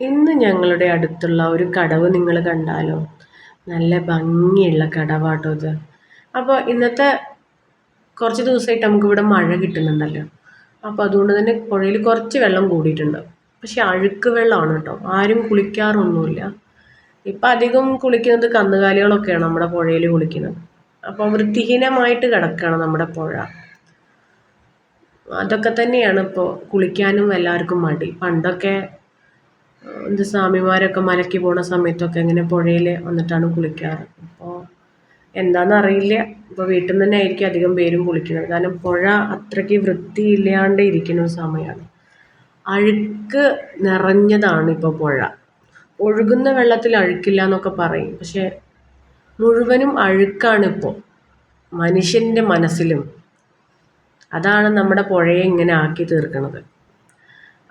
ഇന്ന് ഞങ്ങളുടെ അടുത്തുള്ള ഒരു കടവ് നിങ്ങൾ കണ്ടാലോ? നല്ല ഭംഗിയുള്ള കടവാട്ടോ ഇത്. അപ്പോൾ ഇന്നത്തെ കുറച്ച് ദിവസമായിട്ട് നമുക്കിവിടെ മഴ കിട്ടുന്നുണ്ടല്ലോ. അപ്പോൾ അതുകൊണ്ട് തന്നെ പുഴയിൽ കുറച്ച് വെള്ളം കൂടിയിട്ടുണ്ട്. പക്ഷെ അഴുക്ക് വെള്ളമാണ് കേട്ടോ. ആരും കുളിക്കാറൊന്നുമില്ല. ഇപ്പം അധികം കുളിക്കുന്നത് കന്നുകാലികളൊക്കെയാണ് നമ്മുടെ പുഴയിൽ കുളിക്കുന്നത്. അപ്പോൾ വൃത്തിഹീനമായിട്ട് കിടക്കുകയാണ് നമ്മുടെ പുഴ. അതൊക്കെ തന്നെയാണ് ഇപ്പോൾ കുളിക്കാനും എല്ലാവർക്കും മടി. പണ്ടൊക്കെ എന്ത് സ്വാമിമാരൊക്കെ മലയ്ക്ക് പോണ സമയത്തൊക്കെ ഇങ്ങനെ പുഴയിൽ വന്നിട്ടാണ് കുളിക്കാറ്. അപ്പോൾ എന്താണെന്ന് അറിയില്ല. ഇപ്പോൾ വീട്ടിൽ നിന്ന് തന്നെ ആയിരിക്കും അധികം പേരും കുളിക്കുന്നത്. കാരണം പുഴ അത്രയ്ക്ക് വൃത്തിയില്ലാണ്ട് ഇരിക്കുന്ന സമയമാണ് അഴുക്ക് നിറഞ്ഞതാണ് ഇപ്പോൾ പുഴ. ഒഴുകുന്ന വെള്ളത്തിൽ അഴുക്കില്ല എന്നൊക്കെ പറയും. പക്ഷേ മുഴുവനും അഴുക്കാണിപ്പോൾ മനുഷ്യന്റെ മനസ്സിലും. അതാണ് നമ്മുടെ പുഴയെ ഇങ്ങനെ ആക്കി തീർക്കുന്നത്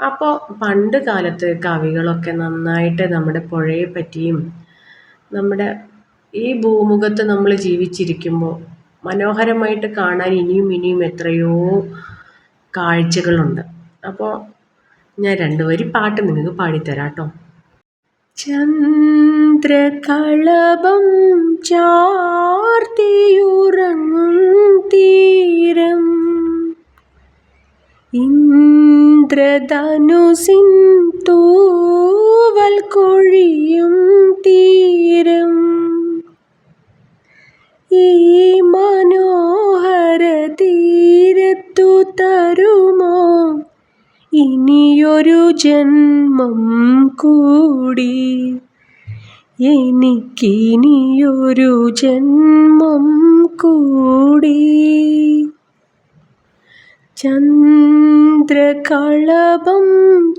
അപ്പോൾ പണ്ട് കാലത്ത് കവികളൊക്കെ നന്നായിട്ട് നമ്മുടെ പുഴയെ പറ്റിയും നമ്മുടെ ഈ ഭൂമുഖത്ത് നമ്മൾ ജീവിച്ചിരിക്കുമ്പോൾ മനോഹരമായിട്ട് കാണാൻ ഇനിയും ഇനിയും എത്രയോ കാഴ്ചകളുണ്ട്. അപ്പോൾ ഞാൻ രണ്ടുപേരും പാട്ട് നിങ്ങൾക്ക് പാടിത്തരാം കേട്ടോ ചന്ദ്രകളഭം ചാർത്തിയുറങ്ങും തീരം. ഇന്ദ്രധനുസിൻ തൂവൽ കൊഴിയും തീരം. ഈ മനോഹര തീരത്തു തരുമോ? ഇനിയൊരു ജന്മം കൂടി. എനിക്കിനിയൊരു ജന്മം കൂടി. ചന്ദ്രകളഭം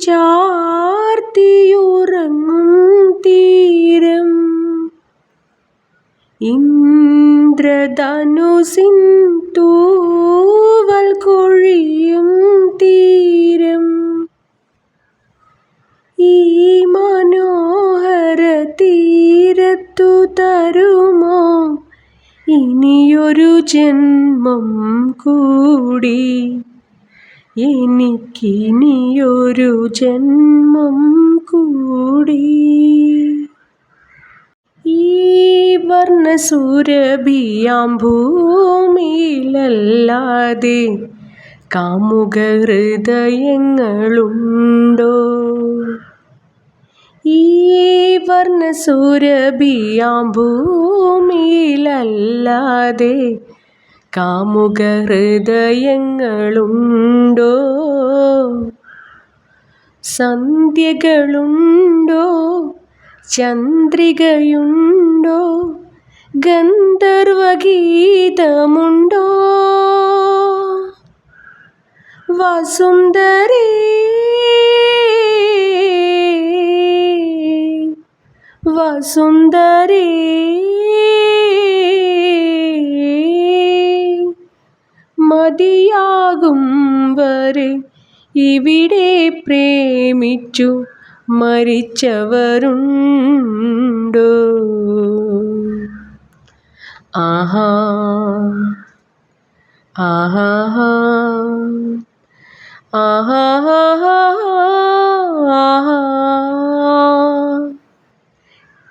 ചാർത്തിയുറങ്ങും തീരം ഇന്ദ്രധനുസിൻ തൂവൽ കൊഴിയും തീരം ഇനിയൊരു ജന്മം കൂടി. എനിക്കിനിയൊരു ജന്മം കൂടി. ഈ വർണസുരഭിയാം ഭൂമിയിലല്ലാതെ കാമുക ഹൃദയങ്ങളുണ്ടോ ഈ വർണസുരഭിയാം ഭൂമിയിലല്ലാതെ കാമുക ഹൃദയങ്ങളുണ്ടോ സന്ധ്യകളുണ്ടോ? ചന്ദ്രികയുണ്ടോ? ഗന്ധർവഗീതമുണ്ടോ? വസുന്ധരേ വസുന്ധരേ. മതിയാകും വരെ ഇവിടെ പ്രേമിച്ചു മരിച്ചവരുണ്ടോ? ആഹാ ആഹാ ആഹാ ആഹാ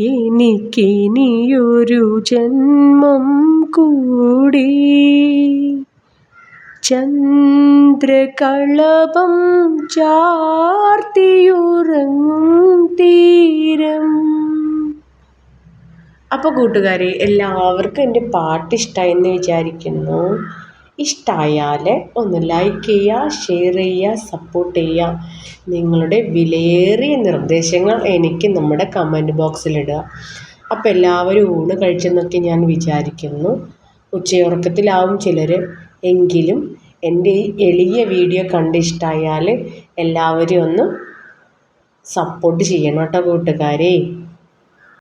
എനിക്കിനിയൊരു ജന്മം കൂടി. ചന്ദ്രകളപം ചാർത്തിയുറങ്ങും തീരം. അപ്പോൾ കൂട്ടുകാരെ എല്ലാവർക്കും എന്റെ പാട്ട് ഇഷ്ടമായി എന്ന് വിചാരിക്കുന്നു. ഇഷ്ടമായാൽ ഒന്ന് ലൈക്ക് ചെയ്യുക ഷെയർ ചെയ്യുക സപ്പോർട്ട് ചെയ്യുക നിങ്ങളുടെ വിലയേറിയ നിർദ്ദേശങ്ങൾ എനിക്ക് നമ്മുടെ കമന്റ് ബോക്സിലിടുക അപ്പോൾ എല്ലാവരും ഊണ് കഴിച്ചെന്നൊക്കെ ഞാൻ വിചാരിക്കുന്നു. ഉച്ചയുറക്കത്തിലാവും ചിലർ എങ്കിലും എന്റെ ഈ എളിയ വീഡിയോ കണ്ട് ഇഷ്ടമായാൽ എല്ലാവരും ഒന്ന് സപ്പോർട്ട് ചെയ്യണം കേട്ടോ കൂട്ടുകാരെ.